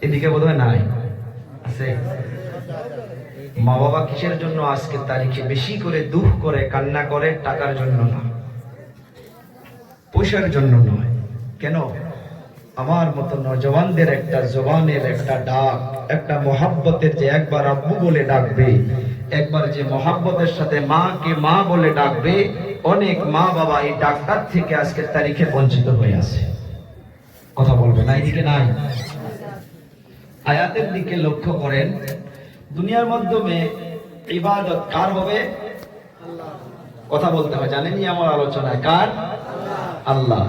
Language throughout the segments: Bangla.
এদিকে বোধহয় নাই। আছে। মা বাবা কিসের জন্য আজকের তারিখে বেশি করে দুঃখ করে, কান্না করে? টাকার জন্য না। পয়সার জন্য নয়। কেন? আমার মতো নজওয়ানদের একটা জবানের একটা ডাক, একটা মহাব্বতের যে একবার আব্বু বলে ডাকবে, একবার যে মহাব্বতের সাথে মাকে মা বলে ডাকবে, অনেক মা বাবা এই ডাকটার থেকে আজকের তারিখে বঞ্চিত হয়ে আছে। কথা বলবে না, এদিকে নাই। আয়াতের দিকে লক্ষ্য করেন, দুনিয়ার মাধ্যমে ইবাদত কার হবে? কথা বলতে হবে, জানেনই আমার আলোচনায় কার? আল্লাহ।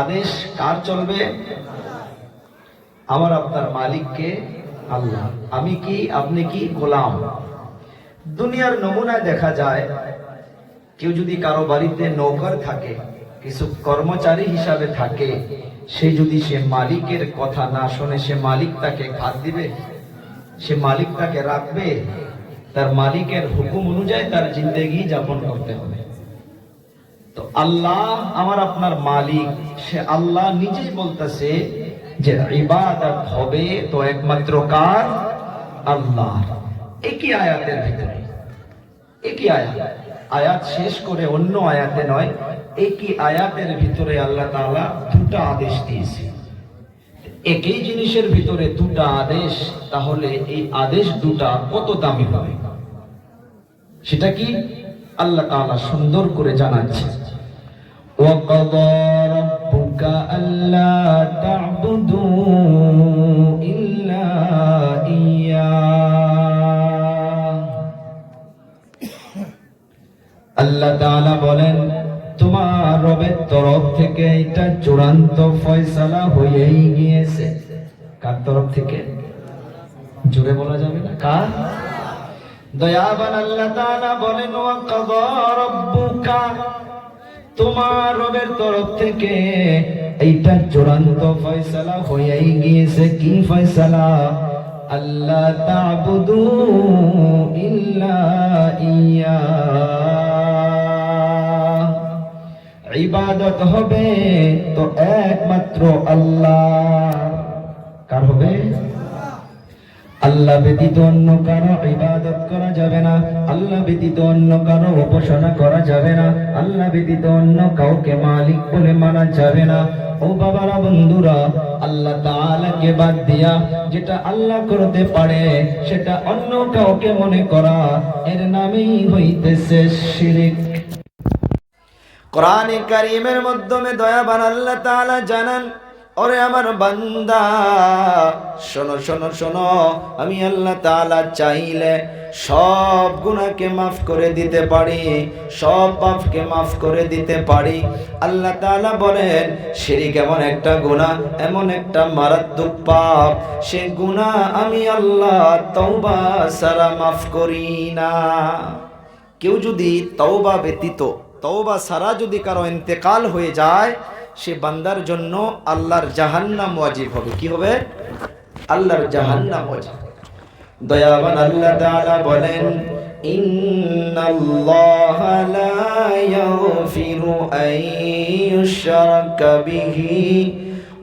আদেশ কার চলবে? আমার আপনার মালিককে আল্লাহ। আমি কি, আপনি কি? গোলাম। দুনিয়ার নমুনায় দেখা যায়, কেউ যদি কারও বাড়িতে নৌকর থাকে, কিছু কর্মচারী হিসাবে থাকে সে যদি সে মালিকের কথা না শোনে, সে মালিক তাকে ঘাত দিবে? সে মালিক তাকে রাখবে? তার মালিকের হুকুম অনুযায়ী তার জিন্দগি যাপন করতে হবে। তো আল্লাহ আমার আপনার মালিক। সে আল্লাহ নিজেই বলতেছে যে ইবাদত হবে তো একমাত্র কার? আল্লাহ একই আয়াতের ভিতরে। একই আয়াত। আয়াত শেষ করে অন্য আয়াতে নয় একই আয়াতের ভিতরে আল্লাহ তাআলা দুটা আদেশ দিয়েছে একই জিনিসের ভিতরে দুটা আদেশ তাহলে এই আদেশ দুটা কত দামি হবে সেটা কি আল্লাহ তাআলা সুন্দর করে জানাচ্ছে وقضى ربك ألا تعبدوا আল্লাহ তাআলা বলেন, তোমার রবের তরফ থেকে এটা চূড়ান্ত ফয়সালা হয়েই গিয়েছে। কার তরফ থেকে? জোরে বলা যাবে না? কার? দয়াবান আল্লাহ তাআলা বলেন ওয়া রাব্বুকা, তোমার রবের তরফ থেকে এইটা চূড়ান্ত ফয়সালা হয়েই গিয়েছে। কি ফয়সালা? আল্লাহ তা'বুদু ইল্লা ইয়া। ইবাদত হবে তো একমাত্র আল্লাহ। কার হবে? আল্লাহ ব্যতীত অন্য কারও ইবাদত করা যাবে না। আল্লাহ ব্যতীত অন্য কারও উপাসনা করা যাবে না। আল্লাহ ব্যতীত অন্য কাউকে মালিক বলে মানা যাবে না। ও বাবারা, বন্ধুরা, আল্লাহ তাআলাকে বাদ দিয়া যেটা আল্লাহ করতে পারে সেটা অন্য কাউকে মনে করা। এর নামেই হইতেছে শিরিক। কোরআনে কারিমের মাধ্যমে দয়াবান আল্লাহ তাআলা জানান, ওরে আমার বান্দা, শোনো শোনো শোনো, আমি আল্লাহ তাআলা চাইলে সব গুনাহকে মাফ করে দিতে পারি, সব পাপকে মাফ করে দিতে পারি। আল্লাহ তাআলা বলেন, শিরিক এমন একটা গুনাহ, এমন একটা মারাত্মক পাপ, সে গুনাহ আমি আল্লাহ তওবা সারা মাফ করি না। কেউ যদি তওবা ব্যতীত তওবা সারা যদি কারো ইন্তেকাল হয়ে যায় সে বান্দার জন্য আল্লাহর জাহান্নাম ওয়াজিব হবে কি হবে আল্লাহর জাহান্নাম ওয়াজিব দয়াবান আল্লাহ তাআলা বলেন ইন্নাল্লাহ লা ইয়াগফিরু আন ইউশরাকা বিহি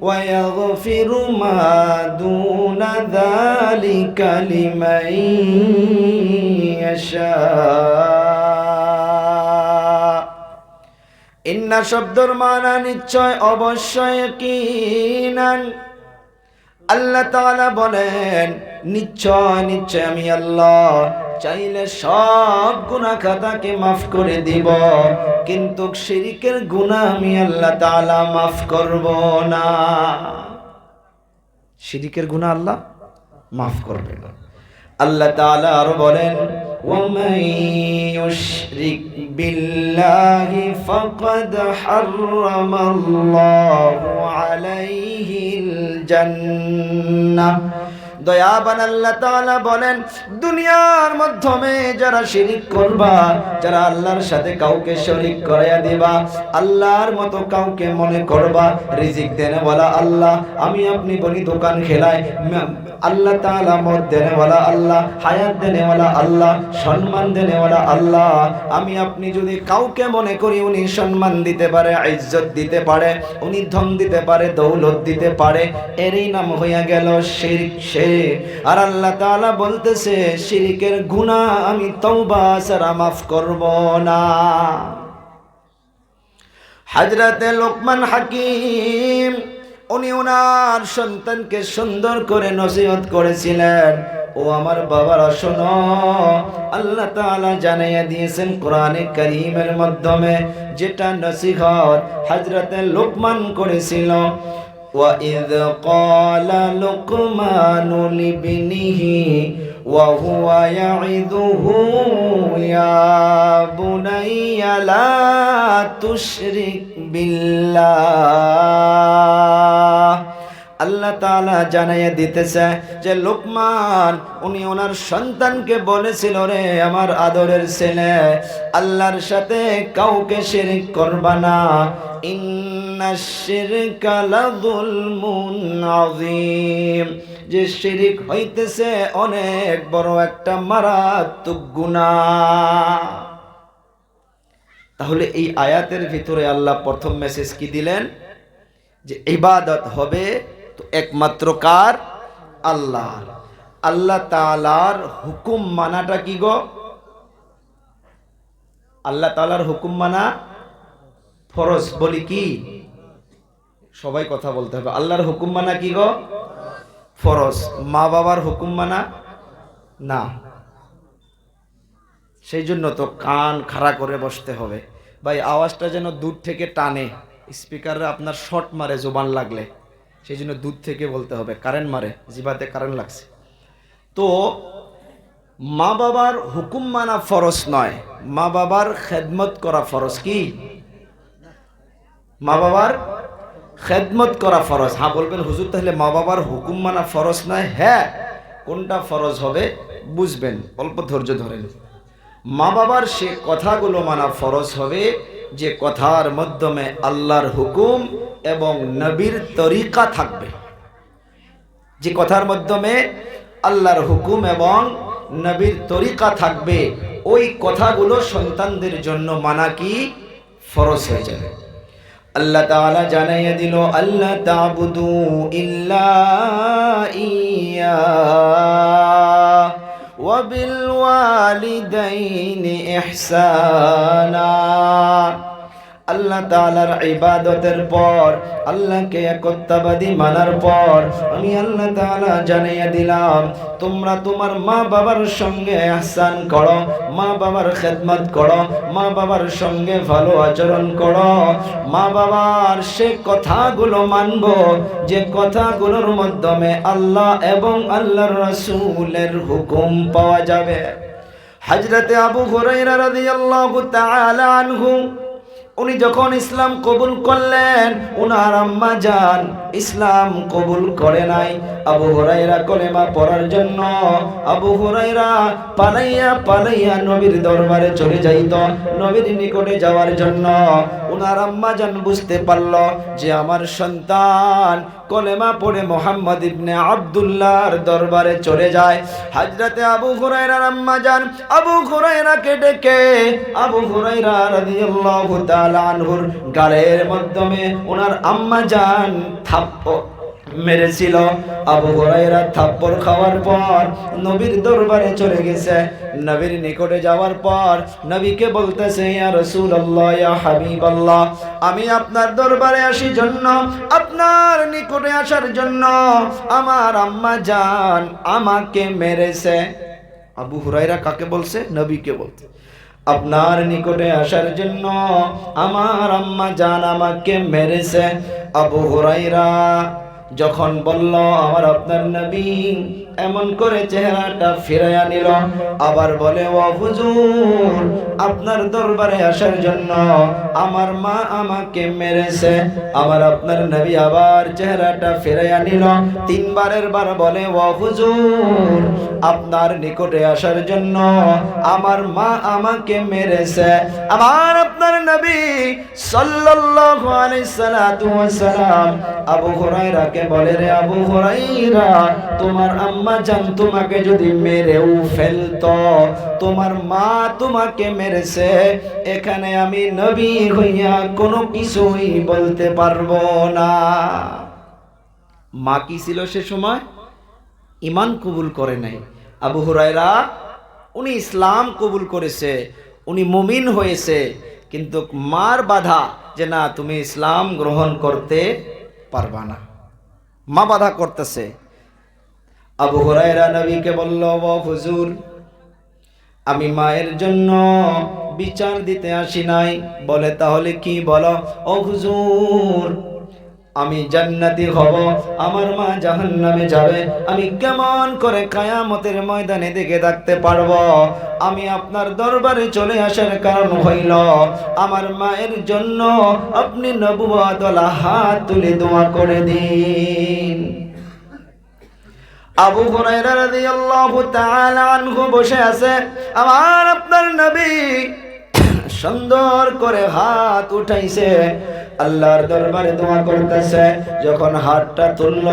ويغفر ما دون ذلك لمن يشاء ইন্না শব্দর মানা নিশ্চয় অবশ্যই কিনান আল্লাহ তাআলা বলেন, নিশ্চয় নিশ্চয় আমি আল্লাহ। চাইলে সব গুনাহ খাতাকে মাফ করে দিব, কিন্তু শিরিকের গুনাহ আমি আল্লাহ তাআলা মাফ করব না। শিরিকের গুনাহ আল্লাহ মাফ করবে না আল্লাহ তাআলা আরও বলেন ومن يشرك بالله فقد حرم الله عليه الجنة দয়াবান আল্লাহ তাআলা বলেন, দুনিয়ার মাধ্যমে যারা শিরিক করবা, যারা আল্লাহর সাথে কাউকে শরিক করাইয়া দিবা, আল্লাহর মতো কাউকে মনে করবা, রিজিক দেনে বলা আল্লাহ, আমি আপনি বলি দোকান খেলায় আল্লাহ তাআলা মত দেনেওয়ালা আল্লাহ, হায়াত দেনেওয়ালা আল্লাহ, সম্মান দেনেওয়ালা আল্লাহ, আমি আপনি যদি কাউকে মনে করি উনি সম্মান দিতে পারে, ইজ্জত দিতে পারে, উনি ধন দিতে পারে, দৌলত দিতে পারে, এরই নাম হইয়া গেল শিরিক সে আর আল্লাহ তাআলা বলতেছে, শিরিকের গুনাহ আমি তওবা ছাড়া মাফ করব না। হাজরাতে লোকমান হাকিম, উনি ওনার সন্তানকে সুন্দর করে নসিহত করেছিলেন। ও আমার বাবারা, শোনো, আল্লাহ তাআলা জানাইয়া দিয়েছেন কোরআনে কারীমের মাধ্যমে যেটা নসিহত হযরতে লোকমান করেছিল। وَإِذْ قَالَ لُقْمَانُ لِابْنِهِ وَهُوَ يَعِظُهُ يَا بُنَيَّ لَا تُشْرِكْ بِاللَّهِ আল্লাহ তাআলা জানাইয়া দিতেছে যে, লোকমান, উনি ওনার সন্তানকে বলেছিল রে, আমার আদরের ছেলে, আল্লাহর সাথে কাউকে শিরিক করবা না। যে শিরিক হইতেছে অনেক বড় একটা মারাত্মক গুনাহ। তাহলে এই আয়াতের ভিতরে আল্লাহ প্রথম মেসেজ কি দিলেন? যে, ইবাদত হবে একমাত্র কার? আল্লাহ। আল্লাহ তালার হুকুম মানাটা কি গো? আল্লাহ তালার হুকুম মানা ফরজ বলি কি? সবাই কথা বলতে হবে। আল্লাহর হুকুম মানা কি গো? ফরজ। মা বাবার হুকুম মানা? না। সেই জন্য তো কান খাড়া করে বসতে হবে। ভাই, আওয়াজটা যেন দূর থেকে টানে। স্পিকারে আপনার শর্ট মারে, জোবান লাগলে। সেই জন্য দূর থেকে বলতে হবে, কারেন্ট মারে, জিবাতে কারেন্ট লাগছে। তো মা বাবার হুকুম মানা ফরজ নয়, মা বাবার খেদমত করা ফরজ কি? মা বাবার খেদমত করা ফরজ। হ্যাঁ বলবেন হুজুর, তাহলে মা বাবার হুকুম মানা ফরজ নয়? হ্যাঁ কোনটা ফরজ হবে বুঝবেন, অল্প ধৈর্য ধরেন। মা বাবার সে কথাগুলো মানা ফরজ হবে যে কথার মাধ্যমে আল্লাহর হুকুম এবং নবীর তরিকা থাকবে। যে কথার মাধ্যমে আল্লাহর হুকুম এবং নবীর তরিকা থাকবে, ওই কথাগুলো সন্তানদের জন্য মানা কি? ফরজ হয়ে যাবে। আল্লাহ তাআলা জানাইয়া দিল আল্লাহ তাবুদু ইল্লা ইয়া وبالوالدين إحسانا. আল্লাহ তাআলার ইবাদতের পর, আল্লাহকে একত্ববাদী মানার পর, আমি আল্লাহ তাআলা জানাইয়া দিলাম, তোমরা তোমার মা বাবার সঙ্গে আহসান করো মা বাবার খেদমত করো মা বাবার সঙ্গে ভালো আচরণ করো। মা বাবার সে কথাগুলো মানব, যে কথাগুলোর মাধ্যমে আল্লাহ এবং আল্লাহর রাসূলের হুকুম পাওয়া যাবে। হযরতে আবু হুরায়রা রাদিয়াল্লাহু তাআলা আনহু উনি যখন ইসলাম কবুল করলেন, উনার আম্মা যান, ইসলাম কবুল করে নাই। আবু হরাইরা কলেমা পড়ার জন্য আবু হরাইরা পালাইয়া পালাইয়া নবীর দরবারে চলে যাইত। নবীর নিকটে যাওয়ার জন্য উনার আম্মা যান বুঝতে পারল যে আমার সন্তান কলেমা পড়ে মোহাম্মদ ইবনে আবদুল্লাহর দরবারে চলে যায়। হাজরাতে আবু হুরাইরার আম্মা যান আবু হুরাইরাকে ডেকে আবু হুরাইরা রাদিয়াল্লাহু তাআলা আনহুর গালের মাধ্যমে ওনার আম্মা যান থাপ্পড় মেরেছিল। আবু হুরাইরা থাপ্পড় খাওয়ার পর নবীর দরবারে চলে গেছে। নবীর নিকটে যাওয়ার পর নবীকে বলতেছে, ইয়া রাসূলুল্লাহ, ইয়া হাবিবাল্লাহ, আমি আপনার দরবারে আসি জন্য, আপনার নিকটে আসার জন্য আমার আম্মা জান আমাকে মেরেছে। আবু হুরাইরা কাকে বলছে? নবীকে বলছে, আপনার নিকটে আসার জন্য আমার আম্মা জান আমাকে মেরেছে। আবু হুরাইরা যখন বলল, আমার আপনার নবী। এমন করে চেহারাটা ফিরাইয়া নিল। আবার বলে, ও হুজুর, আপনার দরবারে আসার জন্য আমার মা আমাকে মেরেছে। আমার আপনার নবী আবার চেহারাটা ফিরাইয়া নিল। তিনবারের বার বলে, ও হুজুর, আপনার নিকটে আসার জন্য আমার মা আমাকে মেরেছে। আমার আপনার নবী সাল্লাল্লাহু আলাইহি সাল্লাতু আবু হুরায়রাকে বলে রে আবু হুরায়রা তোমার আম্মা জান তোমাকে যদি মেরেও ফেলতো, তোমার মা তোমাকে মেরেছে, এখানে আমি নবী হইয়া কোনো কিছুই বলতে পারব না। মা কি ছিল সে সময়? ইমান কবুল করে নাই। আবু হুরায়রা, উনি ইসলাম কবুল করেছে, উনি মুমিন হয়েছে, কিন্তু মার বাধা যে না, তুমি ইসলাম গ্রহণ করতে পারবা না। মা বাধা করতেছে। আবু হরাইরা নবীকে বলল হুজুর, আমি মায়ের জন্য বিচার দিতে আসি নাই। বলে, তাহলে কি বলো? ও হুজুর আমি জান্নাতি হব, আমার মা জাহান্নামে যাবে, আমি কেমন করে কায়ামতের ময়দানে দেখে থাকতে পারব? আমি আপনার দরবারে চলে আসার কারণ হইল, আমার মায়ের জন্য আপনি নবুয়াতলা হাত তুলে দোয়া করে দিন। আবু হুরায়রা রাদিয়াল্লাহু তাআলা আনহু বসে আছে, আমার আপনার নবী সুন্দর করে হাত উঠাইছে আল্লাহর দরবারে দোয়া করতেছে, যখন হাতটা তুলল,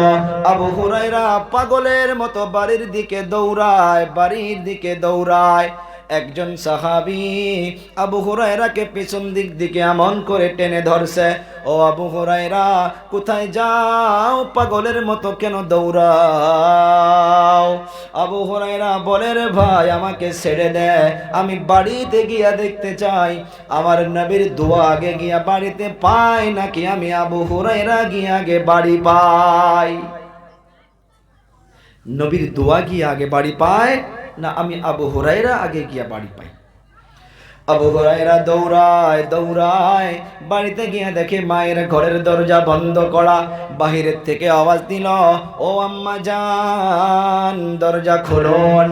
আবু হুরাইরা পাগলের মতো বাড়ির দিকে দৌড়ায়, বাড়ির দিকে দৌড়ায়। একজন সাহাবি আবু হুরায়রাকে পিছন দিক দিকে এমন করে টেনে ধরছে। ও আবু হুরায়রা, কোথায় যাও? পাগলের মতো কেন দৌড়াও? আবু হুরায়রা বলে, রে ভাই, আমাকে ছেড়ে দে। আমি বাড়িতে গিয়া দেখতে চাই। আমার নবীর দোয়া আগে গিয়া বাড়িতে পাই, নাকি আমি আবু হুরায়রা গিয়া আগে বাড়ি পাই? নবীর দোয়া গিয়ে আগে বাড়ি পায়। না, আমি আবু হুরাইরা আগে গিয়া বাড়ি পাই। আবু হুরাইরা দৌড়ায় দৌড়ায়, বাড়িতে গিয়ে দেখে মায়ের ঘরের দরজা বন্ধ করা। বাহিরের থেকে আওয়াজ দিল, ও আম্মা জান, দরজা খুলুন।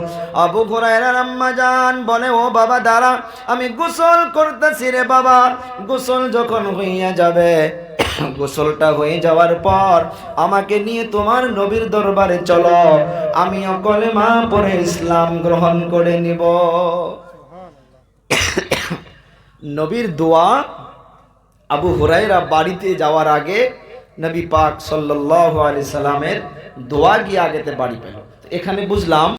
আবু হুরাইরার আম্মা জান বলে, ও বাবা, দাঁড়া, আমি গোসল করতেছি রে বাবা। গোসল যখন হইয়া যাবে গোসলটা হয়ে যাওয়ার পর আমাকে নিয়ে তোমার নবীর দরবারে চলো। আমি অকলে মা পরে ইসলাম গ্রহণ করে নিব। নবীর দোয়া আবু হুরাইরা বাড়িতে যাওয়ার আগে নবী পাক সাল্লাল্লাহু আলাইহি সাল্লামের দোয়া গিয়ে আগেতে বাড়ি পেল। এখানে বুঝলাম